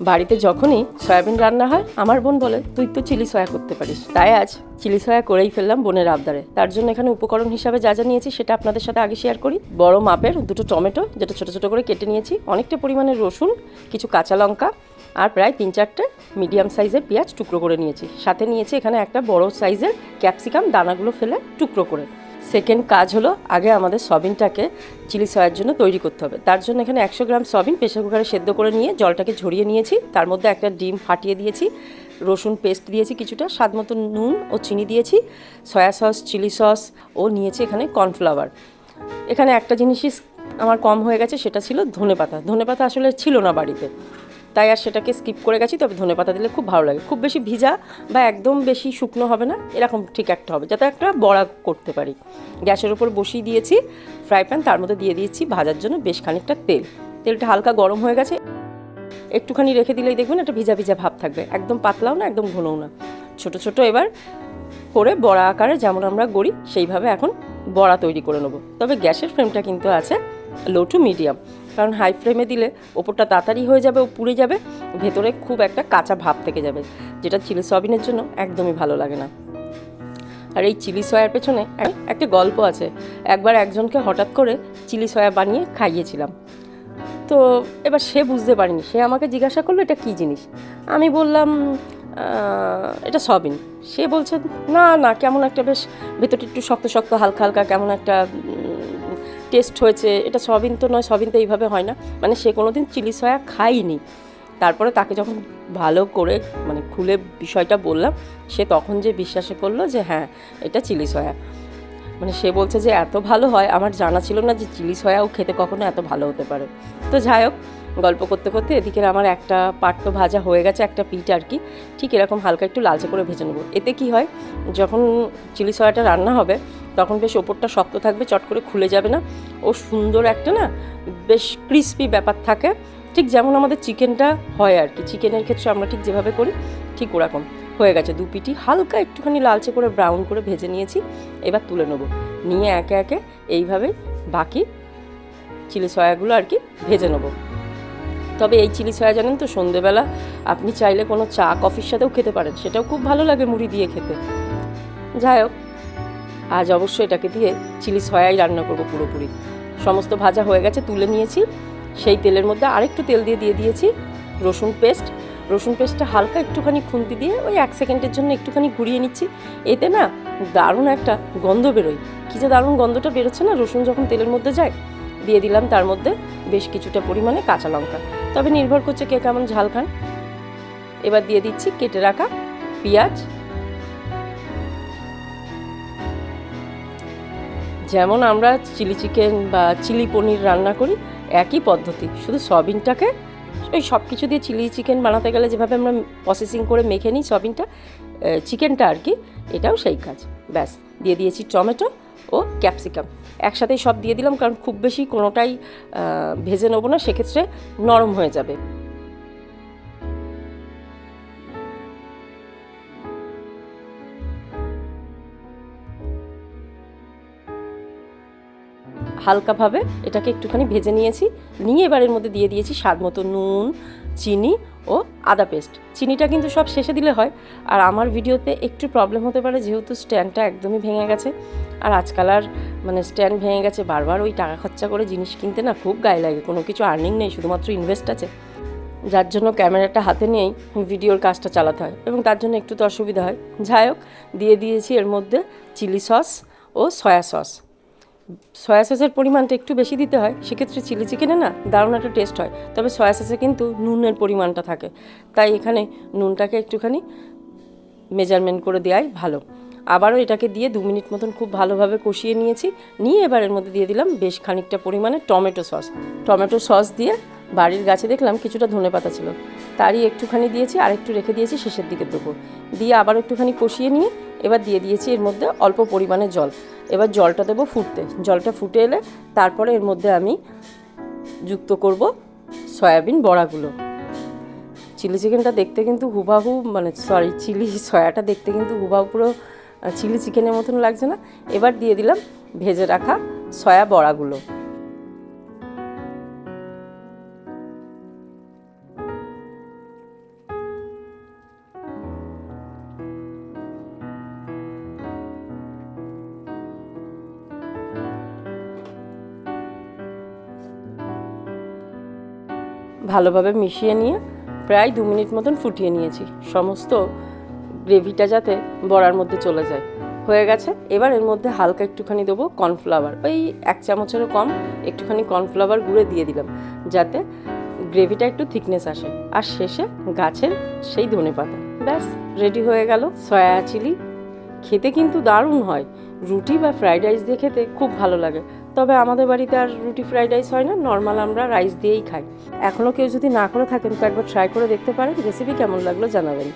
বাড়িতে যখনই সয়াবিন রান্না হয়, আমার বোন বলে, তুই তো চিলি সয়া করতে পারিস। তাই আজ চিলি সয়া করেই ফেললাম বোনের আবদারে। তার জন্য এখানে উপকরণ হিসাবে যা যা নিয়েছি, সেটা আপনাদের সাথে আগে শেয়ার করি। বড় মাপের দুটো টমেটো, যেটা ছোটো ছোটো করে কেটে নিয়েছি। অনেকটা পরিমাণে রসুন, কিছু কাঁচা লঙ্কা, আর প্রায় তিন চারটে মিডিয়াম সাইজের পেঁয়াজ টুকরো করে নিয়েছি। সাথে নিয়েছি এখানে একটা বড় সাইজের ক্যাপসিকাম দানাগুলো ফেলে টুকরো করে। সেকেন্ড কাজ হলো আগে আমাদের সবিনটাকে চিলি সয়ার জন্য তৈরি করতে হবে। তার জন্য এখানে একশো গ্রাম সবিন প্রেশার কুকারে সেদ্ধ করে নিয়ে জলটাকে ঝরিয়ে নিয়েছি। তার মধ্যে একটা ডিম ফাটিয়ে দিয়েছি, রসুন পেস্ট দিয়েছি কিছুটা, স্বাদ মতো নুন ও চিনি দিয়েছি, সয়া সস, চিলি সস ও নিয়েছি এখানে কর্নফ্লাওয়ার। এখানে একটা জিনিসই আমার কম হয়ে গেছে, সেটা ছিল ধনেপাতা। ধনেপাতা আসলে ছিল না বাড়িতে। তাই আর সেটাকে স্কিপ করে গেছি, তবে ধনেপাতা দিলে খুব ভালো লাগে। খুব বেশি ভিজা বা একদম বেশি শুকনো হবে না, এরকম ঠিক একটা হবে। যাতে একটা বড়া করতে পারি। গ্যাসের উপর বসিয়ে দিয়েছি ফ্রাই প্যান তার মধ্যে দিয়ে দিয়েছি ভাজার জন্য বেশ খানিকটা তেল। তেলটা হালকা গরম হয়ে গেছে। একটুখানি রেখে দিলেই দেখবেন একটা ভিজা ভিজা ভাব থাকবে। একদম পাতলাও না, একদম ঘনও না। ছোট ছোট এবার করে বড়া আকারে যেমন আমরা গড়ি, সেইভাবে এখন বড়া তৈরি করে নেব। তবে গ্যাসের ফ্লেমটা কিন্তু আছে লো টু মিডিয়াম কারণ হাই ফ্লেমে দিলে ওপরটা তাড়াতাড়ি হয়ে যাবে, ও পুড়ে যাবে, ভেতরে খুব একটা কাঁচা ভাব থেকে যাবে। যেটা চিলি সয়াবিনের জন্য একদমই ভালো লাগে না। আর এই চিলি সয়ার পেছনে এক- একটা গল্প আছে। একবার একজনকে হঠাৎ করে চিলি সয়া বানিয়ে খাইয়েছিলাম। তো এবার সে বুঝতে পারেনি। সে আমাকে জিজ্ঞাসা করল, এটা কী জিনিস? আমি বললাম এটা সবিন সে বলছে, না না, কেমন একটা বেশ, ভেতরটা একটু শক্ত শক্ত, হালকা হালকা, কেমন একটা টেস্ট হয়েছে, এটা সবিন তো নয়, সবিন তো এইভাবে হয় না। মানে সে কোনো দিন চিলি সয়া খায়নি। তারপরে তাকে যখন ভালো করে মানে খুলে বিষয়টা বললাম, সে তখন যে বিশ্বাসে করল যে হ্যাঁ এটা চিলি সয়া। মানে সে বলছে যে, এত ভালো হয়, আমার জানা ছিল না যে চিলি সয়াও খেতে কখনো এত ভালো হতে পারে। তো যাই হোক, গল্প করতে করতে এদিকে আমার একটা পাট তো ভাজা হয়ে গেছে, একটা পিঠ আর কি। ঠিক এরকম হালকা একটু লালচে করে ভেজে নেব। এতে কি হয়, যখন চিলি সয়াটা রান্না হবে তখন বেশ ওপরটা শক্ত থাকবে, চট করে খুলে যাবে না। ও সুন্দর একটা না বেশ ক্রিস্পি ব্যাপার থাকে। ঠিক যেমন আমাদের চিকেনটা হয় আর কি। চিকেনের ক্ষেত্রে আমরা ঠিক যেভাবে করি, ঠিক ওরকম। হয়ে গেছে দু পিটি। হালকা একটুখানি লালচে করে ব্রাউন করে ভেজে নিয়েছি। এবার তুলে নেব। নিয়ে একে একে এইভাবে বাকি চিলি সয়াগুলো আর কি ভেজে নেব। তবে এই চিলি সয়া জানেন তো, সন্ধেবেলা আপনি চাইলে কোনো চা, কফির সাথেও খেতে পারেন। সেটাও খুব ভালো লাগে মুড়ি দিয়ে খেতে। যাই হোক আজ অবশ্য এটাকে দিয়ে চিলি সয়াই রান্না করব পুরোপুরি। সমস্ত ভাজা হয়ে গেছে, তুলে নিয়েছি। সেই তেলের মধ্যে আরেকটু তেল দিয়ে দিয়ে দিয়েছি রসুন পেস্ট। রসুন পেস্টটা হালকা একটুখানি খুন্তি দিয়ে ওই এক সেকেন্ডের জন্য একটুখানি ঘুরিয়ে নিচ্ছি। এতে না দারুণ একটা গন্ধ বেরোয়। কী যে দারুণ গন্ধটা বেরোচ্ছে না, রসুন যখন তেলের মধ্যে যায়, দিয়ে দিলাম তার মধ্যে বেশ কিছুটা পরিমাণে কাঁচা লঙ্কা। তবে নির্ভর করছে কে কেমন ঝাল খান। এবার দিয়ে দিচ্ছি কেটে রাখা পেঁয়াজ যেমন আমরা চিলি চিকেন বা চিলি পনির রান্না করি, একই পদ্ধতি। শুধু সয়াবিনটাকে, ওই সব কিছু দিয়ে চিলি চিকেন বানাতে গেলে যেভাবে আমরা প্রসেসিং করে মেখে নিই সয়াবিনটা চিকেনটা আর কি, এটাও সেই কাজ। ব্যাস, দিয়ে দিয়েছি টমেটো ও ক্যাপসিকাম। একসাথেই সব দিয়ে দিলাম কারণ খুব বেশি কোনোটাই ভেজে নেব না, সেক্ষেত্রে নরম হয়ে যাবে। হালকাভাবে এটাকে একটুখানি ভেজে নিয়েছি। নিয়ে এবারের মধ্যে দিয়ে দিয়েছি স্বাদ মতো নুন, চিনি ও আদা পেস্ট। চিনিটা কিন্তু সব শেষে দিলে হয়। আর আমার ভিডিওতে একটু প্রবলেম হতে পারে যেহেতু স্ট্যান্ডটা একদমই ভেঙে গেছে। আর আজকাল আর মানে স্ট্যান্ড ভেঙে গেছে। বারবার ওই টাকা খরচা করে জিনিস কিনতে না খুব গায়ে লাগে। কোনো কিছু আর্নিং নেই, শুধুমাত্র ইনভেস্ট আছে। যার জন্য ক্যামেরাটা হাতে নিয়েই ভিডিওর কাজটা চালাতে হয় এবং তার জন্য একটু তো অসুবিধা হয়। যাই হোক, দিয়ে দিয়েছি এর মধ্যে চিলি সস ও সয়া সস। সয়া সসের পরিমাণটা একটু বেশি দিতে হয়, সেক্ষেত্রে চিলি চিকেনে না দারুণ একটা টেস্ট হয়। তবে সয়া সসে কিন্তু নুনের পরিমাণটা থাকে। তাই এখানে নুনটাকে একটুখানি মেজারমেন্ট করে দেওয়াই ভালো। আবারও এটাকে দিয়ে দু মিনিট মতন খুব ভালোভাবে কষিয়ে নিয়েছি। নিয়ে এবার এর মধ্যে দিয়ে দিলাম বেশ খানিকটা পরিমাণে টমেটো সস টমেটো সস দিয়ে বাড়ির গাছে দেখলাম কিছুটা ধনে পাতা ছিল। তারই একটুখানি দিয়েছি আর একটু রেখে দিয়েছি, শেষের দিকে দেবো। দিয়ে আবার একটুখানি কষিয়ে নিয়ে এবার দিয়ে দিয়েছি এর মধ্যে অল্প পরিমাণে জল। এবার জলটা দেবো ফুটতে। জলটা ফুটে এলে তারপরে এর মধ্যে আমি যুক্ত করব সয়াবিন বড়াগুলো। চিলি চিকেনটা দেখতে কিন্তু হুবাহু মানে সরি চিলি সয়াটা দেখতে কিন্তু হুবাহু পুরো চিলি চিকেনের মতন লাগছে না। এবার দিয়ে দিলাম ভেজে রাখা সয়া বড়াগুলো। ভালোভাবে মিশিয়ে নিয়ে প্রায় দু মিনিট মতন ফুটিয়ে নিয়েছি। সমস্ত গ্রেভিটা যাতে বড়ার মধ্যে চলে যায়। হয়ে গেছে, এবার এর মধ্যে হালকা একটুখানি দেবো কর্নফ্লাওয়ার। ওই এক চামচেরও কম একটুখানি কর্নফ্লাওয়ার গুঁড়ে দিয়ে দিলাম, যাতে গ্রেভিটা একটু থিকনেস আসে। আর শেষে গাছের সেই ধনে পাতা ব্যাস, রেডি হয়ে গেল। সয়া চিলি, খেতে কিন্তু দারুণ হয়। রুটি বা ফ্রাইড রাইস দিয়ে খেতে খুব ভালো লাগে। তবে আমাদের বাড়িতে আর রুটি, ফ্রাইড রাইস হয় না, নর্মাল আমরা রাইস দিয়েই খাই। এখনও কেউ যদি না করে থাকেন, তো একবার ট্রাই করে দেখতে পারেন রেসিপি কেমন লাগল জানাবেন।